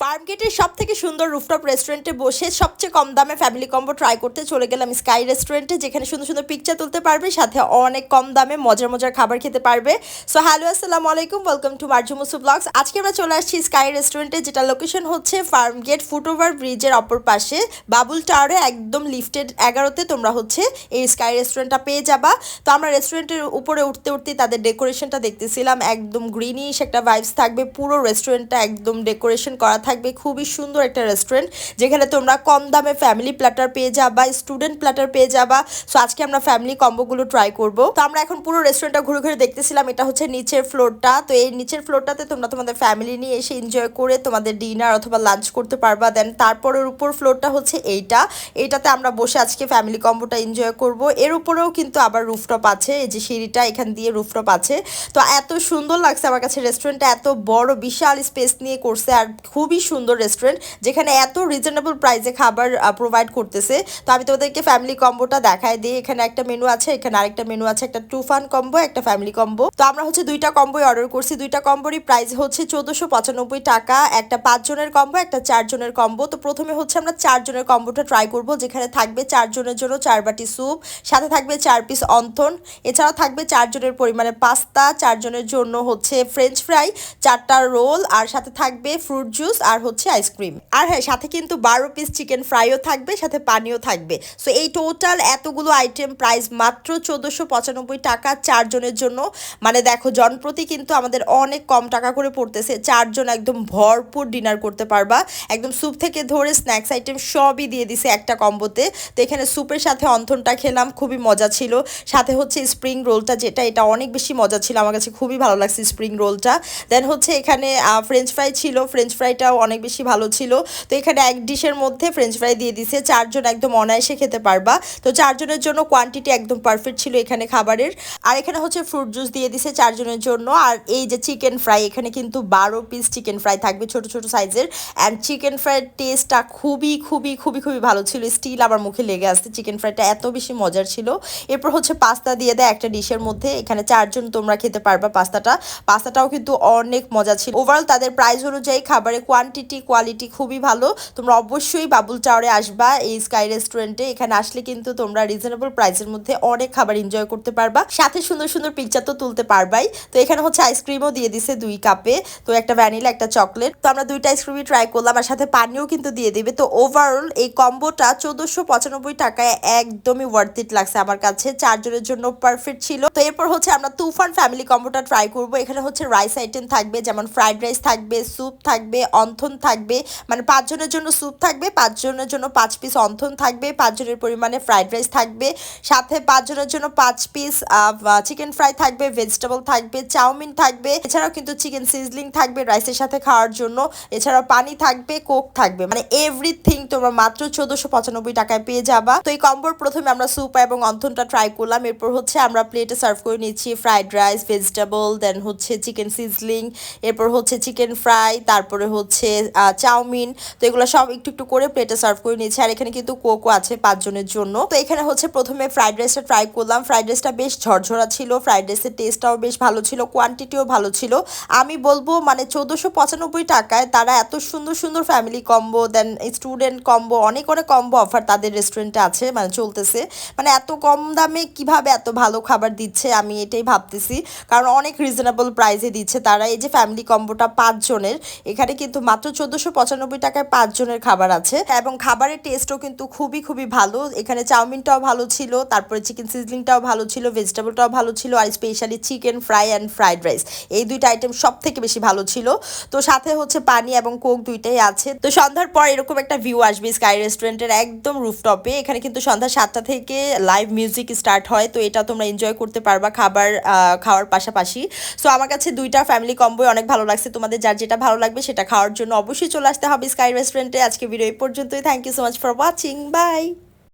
ফার্মগেটের সব থেকে সুন্দর রুফটপ রেস্টুরেন্টে বসে সবচেয়ে কম দামে ফ্যামিলি কম্বো ট্রাই করতে চলে গেলাম স্কাই রেস্টুরেন্টে, যেখানে সুন্দর সুন্দর পিকচার তুলতে পারবে, সাথে অনেক কম দামে মজার মজার খাবার খেতে পারবে। সো হ্যালো আসসালামু আলাইকুম ওয়েলকাম টু মার্জু মুসু ব্লগস আজকে আমরা চলে আসছি স্কাই রেস্টুরেন্টে যেটা লোকেশন হচ্ছে ফার্মগেট ফুটওভার ব্রিজের অপর পাশে। বাবুল টাওয়ারে একদম লিফটেড এগারোতে তোমরা হচ্ছে এই স্কাই রেস্টুরেন্টটা পেয়ে যাবা। তো আমরা রেস্টুরেন্টের উপরে উঠতে উঠতে তাদের ডেকোরেশনটা দেখতেছিলাম, একদম গ্রিনিশ একটা ভাইবস থাকবে, পুরো রেস্টুরেন্টটা একদম ডেকোরেশন করা থাকবে, খুবই সুন্দর একটা রেস্টুরেন্ট যেখানে তোমরা কম দামে ফ্যামিলি প্ল্যাটার পেয়ে যাবা স্টুডেন্ট প্ল্যাটার পেয়ে যাবা। সো আজকে আমরা ফ্যামিলি কম্বোগুলো ট্রাই করব। তো আমরা এখন পুরো রেস্টুরেন্টটা ঘুরে ঘুরে দেখতেছিলাম, এটা হচ্ছে নিচের ফ্লোরটা তো এই নিচের ফ্লোরটাতে তোমরা তোমাদের ফ্যামিলি নিয়ে এসে এনজয় করে তোমাদের ডিনার অথবা লাঞ্চ করতে পারবা। দেন তারপরের উপর ফ্লোরটা হচ্ছে এইটা। এইটাতে আমরা বসে আজকে ফ্যামিলি কম্বোটা এনজয় করব। এর উপরেও কিন্তু আবার রুফটপ আছে, এই যে সিঁড়িটা এখান দিয়ে রুফটপ আছে। তো এত সুন্দর লাগছে আমার কাছে রেস্টুরেন্টটা এত বড়, বিশাল স্পেস নিয়ে করছে। আর খুবই সুন্দর রেস্টুরেন্ট যেখানে এত রিজনেবল প্রাইসে খাবার প্রোভাইড করতেছে। তো আমি তোমাদেরকে ফ্যামিলি কম্বোটা দেখাই দিই। এখানে একটা মেনু আছে, এখানে আরেকটা মেনু আছে, একটা টু ফান কম্বো একটা ফ্যামিলি কম্বো তো আমরা হচ্ছে দুইটা কম্বোই অর্ডার করছি। দুইটা কম্বোরই প্রাইস হচ্ছে চোদ্দোশো পঁচানব্বই টাকা। একটা পাঁচ জনের কম্বো একটা চার জনের কম্বো তো প্রথমে হচ্ছে আমরা চার জনের কম্বোটা ট্রাই করব। যেখানে থাকবে চার জনের জন্য চার বাটি স্যুপ সাথে থাকবে চার পিস অন্থন। এছাড়া থাকবে চার জনের পরিমাণে পাস্তা চার জনের জন্য হচ্ছে ফ্রেঞ্চ ফ্রাই চারটা রোল আর সাথে থাকবে ফ্রুট জুস আর হচ্ছে আইসক্রিম আর হ্যাঁ সাথে কিন্তু বারো পিস চিকেন ফ্রাইও থাকবে, সাথে পানিও থাকবে। সো এই টোটাল এতগুলো আইটেম প্রাইস মাত্র চোদ্দোশো পঁচানব্বই টাকা চারজনের জন্য। মানে দেখো, জনপ্রতি কিন্তু আমাদের অনেক কম টাকা করে পড়তেছে। চারজন একদম ভরপুর ডিনার করতে পারবা। একদম স্যুপ থেকে ধরে স্ন্যাক্স আইটেম সবই দিয়ে দিছে একটা কম্বোতে তো এখানে স্যুপের সাথে অন্থনটা খেলাম, খুবই মজা ছিল। সাথে হচ্ছে স্প্রিং রোলটা যেটা এটা অনেক বেশি মজা ছিল। আমার কাছে খুবই ভালো লাগছে স্প্রিং রোলটা দেন হচ্ছে এখানে ফ্রেঞ্চ ফ্রাই ছিল। ফ্রেঞ্চ ফ্রাইটাও অনেক বেশি ভালো ছিল। তো এখানে এক ডিশের মধ্যে ফ্রেঞ্চ ফ্রাই দিয়ে দিছে। চারজন একদম অনায়াসে খেতে পারবা। তো চারজনের জন্য কোয়ান্টিটি একদম পারফেক্ট ছিল এখানে খাবারের। আর এখানে হচ্ছে ফ্রুট জুস দিয়ে দিছে চারজনের জন্য। আর এই যে চিকেন ফ্রাই এখানে কিন্তু বারো পিস চিকেন ফ্রাই থাকবে ছোট ছোট সাইজের অ্যান্ড চিকেন ফ্রাইয়ের টেস্টটা খুবই খুবই খুবই খুবই ভালো ছিল। স্টিল আমার মুখে লেগে আসছে চিকেন ফ্রাইটা এত বেশি মজার ছিল। এরপর হচ্ছে পাস্তা দিয়ে দেয় একটা ডিশের মধ্যে। এখানে চারজন তোমরা খেতে পারবা পাস্তাটা পাস্তাটাও কিন্তু অনেক মজা ছিল। ওভারঅল তাদের প্রাইস অনুযায়ী খাবারের কোয়ান্টিটি কোয়ালিটি খুবই ভালো। তোমরা অবশ্যই বাবুল টাওয়ারে আসবা এই স্কাই রেস্টুরেন্টে এখানে আসলে কিন্তু তোমরা রিজনেবল প্রাইসের মধ্যে অনেক খাবার এনজয় করতে পারবা। সাথে সুন্দর সুন্দর পিকচার তো তুলতে পারবাই। তো এখানে হচ্ছে আইসক্রিমও দিয়ে দিছে দুই কাপে তো একটা ভ্যানিলা একটা চকলেট তো আমরা দুইটা আইসক্রিমই ট্রাই করলাম আর সাথে পানিও কিন্তু দিয়ে দিবে। তো ওভারঅল এই কম্বোটা চোদ্দোশো পঁচানব্বই টাকায় একদমই ওয়ার্থ ইট লাগছে আমার কাছে। চারজনের জন্য পারফেক্ট ছিল। তো এরপর হচ্ছে আমরা তুফান ফ্যামিলি কম্বোটা ট্রাই করব। এখানে হচ্ছে রাইস আইটেম থাকবে, যেমন ফ্রাইড রাইস থাকবে স্যুপ থাকবে অন্থন থাকবে মানে পাঁচজনের জন্য স্যুপ থাকবে, পাঁচজনের জন্য পাঁচ পিস অন্থন থাকবে, পাঁচজনের পরিমাণে ফ্রাইড রাইস থাকবে, সাথে পাঁচজনের জন্য পাঁচ পিস চিকেন ফ্রাই থাকবে ভেজিটেবল থাকবে, চাউমিন থাকবে, এছাড়াও কিন্তু চিকেন সিজলিং থাকবে রাইসের সাথে খাওয়ার জন্য, এছাড়াও পানি থাকবে কোক থাকবে মানে এভরিথিং তোমরা মাত্র চোদ্দশো পঁচানব্বই টাকায় পেয়ে যাবা। তো এই কম্বোর প্রথমে আমরা স্যুপ এবং অন্থনটা ট্রাই করলাম, এরপর হচ্ছে আমরা প্লেটে সার্ভ করে নিচ্ছি ফ্রাইড রাইস ভেজিটেবল দেন হচ্ছে চিকেন সিজলিং এরপর হচ্ছে চিকেন ফ্রাই তারপরে হচ্ছে চাউমিন, তো এগুলো সব একটু একটু করে প্লেটে সার্ভ করে নিচ্ছি আর এখানে কিন্তু কোকো আছে পাঁচজনের জন্য। তো এখানে হচ্ছে প্রথমে ফ্রাইড রাইসটা ট্রাই করলাম। ফ্রাইড রাইসটা বেশ ঝরঝরা ছিল। ফ্রাইড রাইসের টেস্টটাও বেশ ভালো ছিল। কোয়ান্টিটিও ভালো ছিল। আমি বলব মানে চোদ্দোশো পঁচানব্বই টাকায় তারা এত সুন্দর সুন্দর family combo then student combo অনেক অনেক কম্বো অফার তাদের রেস্টুরেন্টে আছে মানে চলতেছে। মানে এত কম দামে কীভাবে এত ভালো খাবার দিচ্ছে, আমি এটাই ভাবতেছি। কারণ অনেক রিজনেবল প্রাইসে দিচ্ছে তারা। এই যে ফ্যামিলি কম্বোটা পাঁচজনের, এখানে কিন্তু মাত্র চোদ্দোশো পঁচানব্বই টাকায় পাঁচজনের খাবার আছে। এবং খাবারের টেস্টও কিন্তু খুবই খুবই ভালো। এখানে চাউমিনটাও ভালো ছিল, তারপরে চিকেন সিজলিংটাও ভালো ছিল ভেজিটেবলটাও ভালো ছিল, আর specially chicken fry and fried rice এই দুইটা আইটেম সব থেকে বেশি ভালো ছিল। তো সাথে হচ্ছে পানি এবং কোক দুইটাই আছে। তো সন্ধ্যার পর এরকম একটা ভিউ আসবে স্কাই রেস্টুরেন্টের একদম রুফটপে এখানে কিন্তু সন্ধ্যা সাতটা থেকে লাইভ মিউজিক স্টার্ট হয়। তো এটা তোমরা এনজয় করতে পারবা খাবার খাওয়ার পাশাপাশি। সো আমার কাছে দুইটা ফ্যামিলি কম্বোই অনেক ভালো লাগছে। তোমাদের যার যেটা ভালো লাগবে সেটা খাওয়ার জন্য অবশ্যই চলে আসতে হবে স্কাই রেস্টুরেন্টে। আজকে ভিডিও এই পর্যন্তই। Thank you so much for watching bye